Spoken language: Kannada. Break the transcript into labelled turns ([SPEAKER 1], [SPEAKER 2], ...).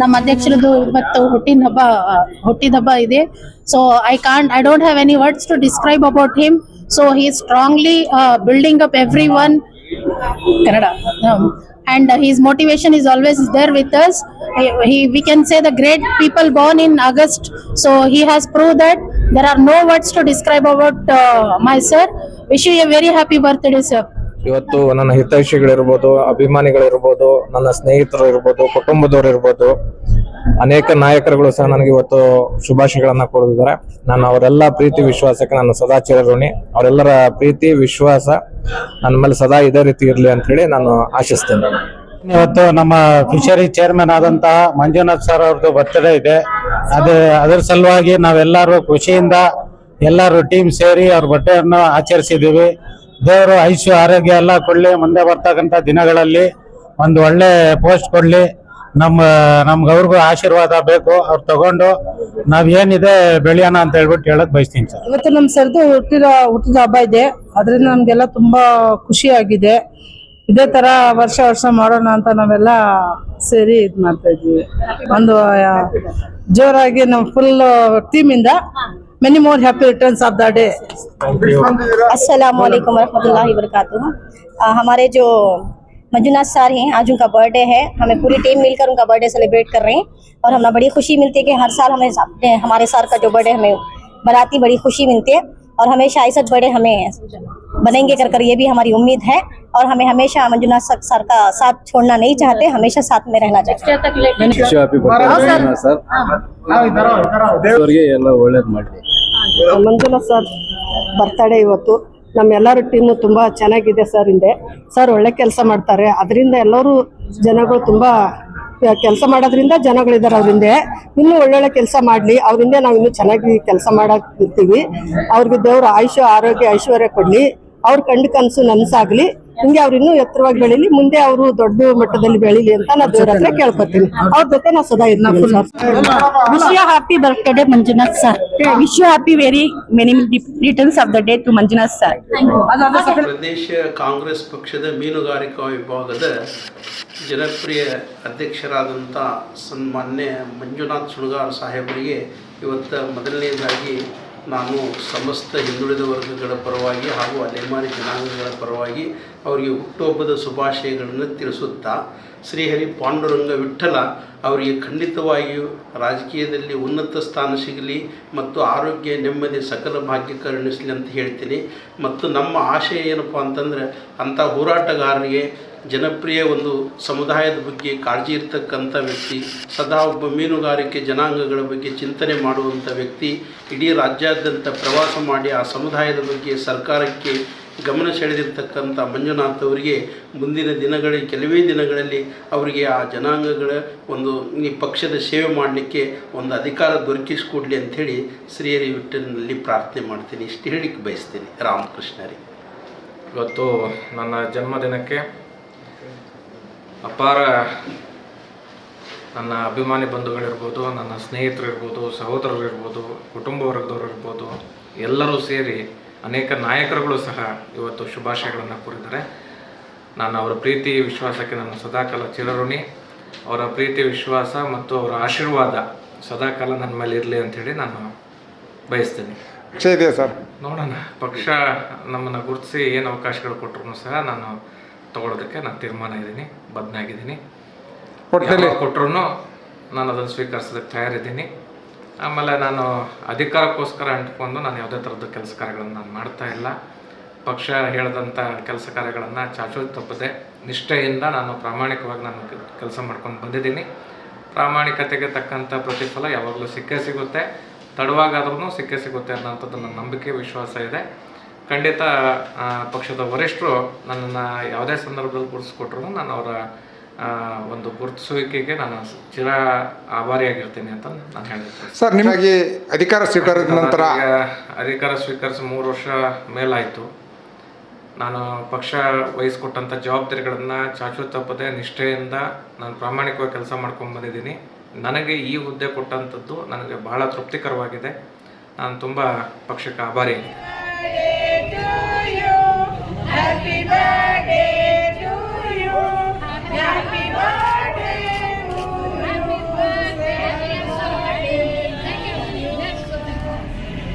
[SPEAKER 1] ನಮ್ಮ ಅಧ್ಯಕ್ಷರದು ಇವತ್ತು ಹುಟ್ಟಿನ ಹಬ್ಬ ಹುಟ್ಟಿದ ಹಬ್ಬ ಇದೆ so I can't I don't have any words to describe about him so he strongly building up every one Kannada and his motivation is always there with us he- we can say the great people born in august so he has proved that there are no words to describe about uh, my sir wish you a very happy birthday sir
[SPEAKER 2] ಇವತ್ತು ನನ್ನ ಹಿತೈಷಿಗಳಿರ್ಬೋದು, ಅಭಿಮಾನಿಗಳಿರ್ಬೋದು, ನನ್ನ ಸ್ನೇಹಿತರು ಇರ್ಬೋದು ಕುಟುಂಬದವರು ಇರ್ಬೋದು ಅನೇಕ ನಾಯಕರುಗಳು ಸಹ ನನಗೆ ಇವತ್ತು ಶುಭಾಶಯಗಳನ್ನ ಕೊಡಿದ್ದಾರೆ ನಾನು ಅವರೆಲ್ಲ ಪ್ರೀತಿ ವಿಶ್ವಾಸಕ್ಕೆ ನಾನು ಸದಾ ಚಿರಋಣಿ. ಅವರೆಲ್ಲರ ಪ್ರೀತಿ, ವಿಶ್ವಾಸ ನನ್ನ ಮೇಲೆ ಸದಾ ಇದೇ ರೀತಿ ಇರಲಿ ಅಂತ ಹೇಳಿ ನಾನು ಆಶಿಸ್ತೇನೆ.
[SPEAKER 3] ಇವತ್ತು ನಮ್ಮ ಫಿಶರಿ ಚೇರ್ಮನ್ ಆದಂತಹ ಮಂಜುನಾಥ್ ಸರ್ ಅವ್ರದ್ದು ಬರ್ತ್ಡೇ ಇದೆ. ಅದೇ ಅದರ ಸಲುವಾಗಿ ನಾವೆಲ್ಲರೂ ಖುಷಿಯಿಂದ ಎಲ್ಲರೂ ಟೀಮ್ ಸೇರಿ ಅವ್ರ ಬಟ್ಟೆಯನ್ನು ಆಚರಿಸಿದ್ದೀವಿ. ದೇವರು ಐಶು ಆರೋಗ್ಯ ಎಲ್ಲ ಕೊಡಲಿ, ಮುಂದೆ ಬರ್ತಕ್ಕಂಥ ದಿನಗಳಲ್ಲಿ ಒಂದು ಒಳ್ಳೆ ಪೋಸ್ಟ್ ಕೊಡ್ಲಿ. ನಮ್ಮ, ನಮ್ಗೆ ಅವ್ರಿಗೂ ಆಶೀರ್ವಾದ ಬೇಕು. ಅವ್ರು ತಗೊಂಡು ನಾವ್ ಏನಿದೆ ಬೆಳೆಯೋಣ ಅಂತ ಹೇಳ್ಬಿಟ್ಟು ಹೇಳಕ್ ಬಯಸ್ತೀನಿ ಸರ್.
[SPEAKER 4] ಇವತ್ತು ನಮ್ಮ ಸರ್ದು ಹುಟ್ಟಿದ ಹುಟ್ಟಿದ ಹಬ್ಬ ಇದೆ. ಅದರಿಂದ ನಮ್ಗೆಲ್ಲ ತುಂಬಾ ಖುಷಿ ಆಗಿದೆ. ಇದೇ ತರ ವರ್ಷ ವರ್ಷ ಮಾಡೋಣ ಅಂತ ನಾವೆಲ್ಲ ಸೇರಿ ಇದ್ ಮಾಡ್ತಾ ಇದೀವಿ ಒಂದು ಜೋರಾಗಿ ನಮ್ಮ full team many more happy returns of the
[SPEAKER 5] day assalam alaikum warahmatullahi wabarakatuh hamare jo Manjunath sir हैं आज उनका बर्थडे है हमें पूरी टीम मिलकर उनका बर्थडे सेलिब्रेट कर रहे हैं और हमें बड़ी खुशी मिलती है कि हर साल हमें हमारे सर का जो बर्थडे हमें बनाती बड़ी खुशी मिलती है और हमेशा ऐसा बर्थडे हमें बनेंगे कर कर ये भी हमारी उम्मीद है और हमें हमेशा मंजुनाथ सर का साथ छोड़ना नहीं चाहते हमेशा साथ में रहना चाहते
[SPEAKER 4] ಮಂಜುನಾಥ್ ಸರ್ ಬರ್ತಡೇ ಇವತ್ತು. ನಮ್ಮೆಲ್ಲರ ಟೀಮು ತುಂಬ ಚೆನ್ನಾಗಿದೆ ಸರ್ ಹಿಂದೆ. ಸರ್ ಒಳ್ಳೆ ಕೆಲಸ ಮಾಡ್ತಾರೆ. ಅದರಿಂದ ಎಲ್ಲರೂ ಜನಗಳು ತುಂಬ ಕೆಲಸ ಮಾಡೋದ್ರಿಂದ ಜನಗಳಿದ್ದಾರೆ ಅವ್ರಿಂದ ಇನ್ನೂ ಒಳ್ಳೊಳ್ಳೆ ಕೆಲಸ ಮಾಡಲಿ. ಅವರಿಂದ ನಾವು ಇನ್ನೂ ಚೆನ್ನಾಗಿ ಕೆಲಸ ಮಾಡೋಕೆ ಇರ್ತೀವಿ ಅವ್ರಿಗೆ ದೇವ್ರ ಆಯುಷ್ಯ, ಆರೋಗ್ಯ, ಐಶ್ವರ್ಯ ಕೊಡ್ಲಿ. ಅವ್ರ ಕಂಡ ಕನಸು ನನ್ಸಾಗ್ಲಿ ಹಿಂಗೆ ಅವ್ರು ಇನ್ನೂ ಎತ್ತರವಾಗಿ ಬೆಳಿಲಿ ಮುಂದೆ ಅವರು ದೊಡ್ಡ ಮಟ್ಟದಲ್ಲಿ ಬೆಳಿಲಿ ಅಂತ ನಾನು ದೇವ್ರ ಹತ್ರ ಕೇಳ್ಕೊತೀನಿ. ಅವ್ರ ಜೊತೆ ನಾವು ಸದಾ sir.
[SPEAKER 6] You happy birthday Manjunath sir. Wish you happy very many very of the day to Manjunath sir.
[SPEAKER 7] Pradesh Congress ಪಕ್ಷದ ಮೀನುಗಾರಿಕಾ ವಿಭಾಗದ ಜನಪ್ರಿಯ ಅಧ್ಯಕ್ಷರಾದಂಥ ಸನ್ಮಾನ್ಯ ಮಂಜುನಾಥ್ ಸುಣಗಾರ್ ಸಾಹೇಬರಿಗೆ ಇವತ್ತು ಮೊದಲನೇದಾಗಿ ನಾನು ಸಮಸ್ತ ಹಿಂದುಳಿದ ವರ್ಗಗಳ ಪರವಾಗಿ ಹಾಗೂ ಅಲೆಮಾರಿ ಜನಾಂಗಗಳ ಪರವಾಗಿ ಅವರಿಗೆ ಹುಟ್ಟುಹಬ್ಬದ ಶುಭಾಶಯಗಳನ್ನು ತಿಳಿಸುತ್ತಾ ಶ್ರೀಹರಿ ಪಾಂಡುರಂಗ ವಿಠಲ ಅವರಿಗೆ ಖಂಡಿತವಾಗಿಯೂ ರಾಜಕೀಯದಲ್ಲಿ ಉನ್ನತ ಸ್ಥಾನ ಸಿಗಲಿ ಮತ್ತು ಆರೋಗ್ಯ ನೆಮ್ಮದಿ ಸಕಲ ಭಾಗ್ಯ ಕರುಣಿಸಲಿ ಅಂತ ಹೇಳ್ತೀನಿ. ಮತ್ತು ನಮ್ಮ ಆಶಯ ಏನಪ್ಪ ಅಂತಂದರೆ ಅಂಥ ಹೋರಾಟಗಾರರಿಗೆ ಜನಪ್ರಿಯ ಒಂದು ಸಮುದಾಯದ ಬಗ್ಗೆ ಕಾಳಜಿ ಇರ್ತಕ್ಕಂಥ ವ್ಯಕ್ತಿ, ಸದಾ ಒಬ್ಬ ಮೀನುಗಾರಿಕೆ ಜನಾಂಗಗಳ ಬಗ್ಗೆ ಚಿಂತನೆ ಮಾಡುವಂಥ ವ್ಯಕ್ತಿ, ಇಡೀ ರಾಜ್ಯಾದ್ಯಂತ ಪ್ರವಾಸ ಮಾಡಿ ಆ ಸಮುದಾಯದ ಬಗ್ಗೆ ಸರ್ಕಾರಕ್ಕೆ ಗಮನ ಸೆಳೆದಿರ್ತಕ್ಕಂಥ ಮಂಜುನಾಥ್ ಅವರಿಗೆ ಮುಂದಿನ ದಿನಗಳಲ್ಲಿ, ಕೆಲವೇ ದಿನಗಳಲ್ಲಿ ಅವರಿಗೆ ಆ ಜನಾಂಗಗಳ ಒಂದು ಈ ಪಕ್ಷದ ಸೇವೆ ಮಾಡಲಿಕ್ಕೆ ಒಂದು ಅಧಿಕಾರ ದೊರಕಿಸಿಕೊಡ್ಲಿ ಅಂಥೇಳಿ ಶ್ರೀಹರಿ ವಿಟ್ಟಿನಲ್ಲಿ ಪ್ರಾರ್ಥನೆ ಮಾಡ್ತೀನಿ. ಇಷ್ಟು ಹೇಳಿಕ್ಕೆ ಬಯಸ್ತೀನಿ. ರಾಮಕೃಷ್ಣರಿ.
[SPEAKER 2] ಇವತ್ತು ನನ್ನ ಜನ್ಮದಿನಕ್ಕೆ ಅಪಾರ ನನ್ನ ಅಭಿಮಾನಿ ಬಂಧುಗಳಿರ್ಬೋದು, ನನ್ನ ಸ್ನೇಹಿತರಿರ್ಬೋದು, ಸಹೋದರರಿರ್ಬೋದು, ಕುಟುಂಬ ವರ್ಗದವರು ಇರ್ಬೋದು ಎಲ್ಲರೂ ಸೇರಿ ಅನೇಕ ನಾಯಕರುಗಳು ಸಹ ಇವತ್ತು ಶುಭಾಶಯಗಳನ್ನು ಕೋರಿದ್ದಾರೆ. ನಾನು ಅವರ ಪ್ರೀತಿ ವಿಶ್ವಾಸಕ್ಕೆ ನಾನು ಸದಾಕಾಲ ಚಿರಋಣಿ. ಅವರ ಪ್ರೀತಿ ವಿಶ್ವಾಸ ಮತ್ತು ಅವರ ಆಶೀರ್ವಾದ ಸದಾಕಾಲ ನನ್ನ ಮೇಲೆ ಇರಲಿ ಅಂಥೇಳಿ ನಾನು ಬಯಸ್ತೇನೆ.
[SPEAKER 8] ಪಕ್ಷ ಇದೆ ಸರ್?
[SPEAKER 2] ನೋಡೋಣ. ಪಕ್ಷ ನಮ್ಮನ್ನು ಗುರುತಿಸಿ ಏನು ಅವಕಾಶಗಳು ಕೊಟ್ಟರು ಸಹ ನಾನು ತಗೊಳ್ಳೋದಕ್ಕೆ ನಾನು ತೀರ್ಮಾನ ಇದ್ದೀನಿ ಬದ್ನಾಗಿದ್ದೀನಿ. ಕೊಟ್ಟರು ನಾನು ಅದನ್ನು ಸ್ವೀಕರಿಸೋದಕ್ಕೆ ತಯಾರಿದ್ದೀನಿ. ಆಮೇಲೆ ನಾನು ಅಧಿಕಾರಕ್ಕೋಸ್ಕರ ಅಂಟ್ಕೊಂಡು ನಾನು ಯಾವುದೇ ಥರದ ಕೆಲಸ ಕಾರ್ಯಗಳನ್ನು ನಾನು ಮಾಡ್ತಾ ಇಲ್ಲ. ಪಕ್ಷ ಹೇಳಿದಂಥ ಕೆಲಸ ಕಾರ್ಯಗಳನ್ನು ಚಾಚು ತಪ್ಪದೆ ನಿಷ್ಠೆಯಿಂದ ನಾನು ಪ್ರಾಮಾಣಿಕವಾಗಿ ನಾನು ಕೆಲಸ ಮಾಡ್ಕೊಂಡು ಬಂದಿದ್ದೀನಿ. ಪ್ರಾಮಾಣಿಕತೆಗೆ ತಕ್ಕಂಥ ಪ್ರತಿಫಲ ಯಾವಾಗಲೂ ಸಿಕ್ಕೇ ಸಿಗುತ್ತೆ. ತಡವಾಗಾದ್ರೂ ಸಿಕ್ಕೇ ಸಿಗುತ್ತೆ ಅನ್ನೋಂಥದ್ದು ನನ್ನ ನಂಬಿಕೆ, ವಿಶ್ವಾಸ ಇದೆ. ಖಂಡಿತ ಪಕ್ಷದ ವರಿಷ್ಠರು ನನ್ನನ್ನು ಯಾವುದೇ ಸಂದರ್ಭದಲ್ಲಿ ಗುರುತಿಸ್ಕೊಟ್ರು ನಾನು ಅವರ ಒಂದು ಗುರುತಿಸುವಿಕೆಗೆ ನಾನು ಚಿರ ಆಭಾರಿಯಾಗಿರ್ತೇನೆ ಅಂತ ನಾನು ಹೇಳಿದ್ದೆ.
[SPEAKER 8] ಸರ್ ನಿಮಗೆ ಅಧಿಕಾರ ಸ್ವೀಕಾರದ ನಂತರ
[SPEAKER 2] ಅಧಿಕಾರ ಸ್ವೀಕರಿಸಿ ಮೂರು ವರ್ಷ ಮೇಲಾಯಿತು. ನಾನು ಪಕ್ಷ ವಹಿಸ್ಕೊಟ್ಟಂಥ ಜವಾಬ್ದಾರಿಗಳನ್ನು ಚಾಚು ತಪ್ಪದೆ ನಿಷ್ಠೆಯಿಂದ ನಾನು ಪ್ರಾಮಾಣಿಕವಾಗಿ ಕೆಲಸ ಮಾಡ್ಕೊಂಡು ಬಂದಿದ್ದೀನಿ. ನನಗೆ ಈ ಹುದ್ದೆ ಕೊಟ್ಟಂಥದ್ದು ನನಗೆ ಬಹಳ ತೃಪ್ತಿಕರವಾಗಿದೆ. ನಾನು ತುಂಬ ಪಕ್ಷಕ್ಕೆ ಆಭಾರಿಯಾಗಿದ್ದೀನಿ.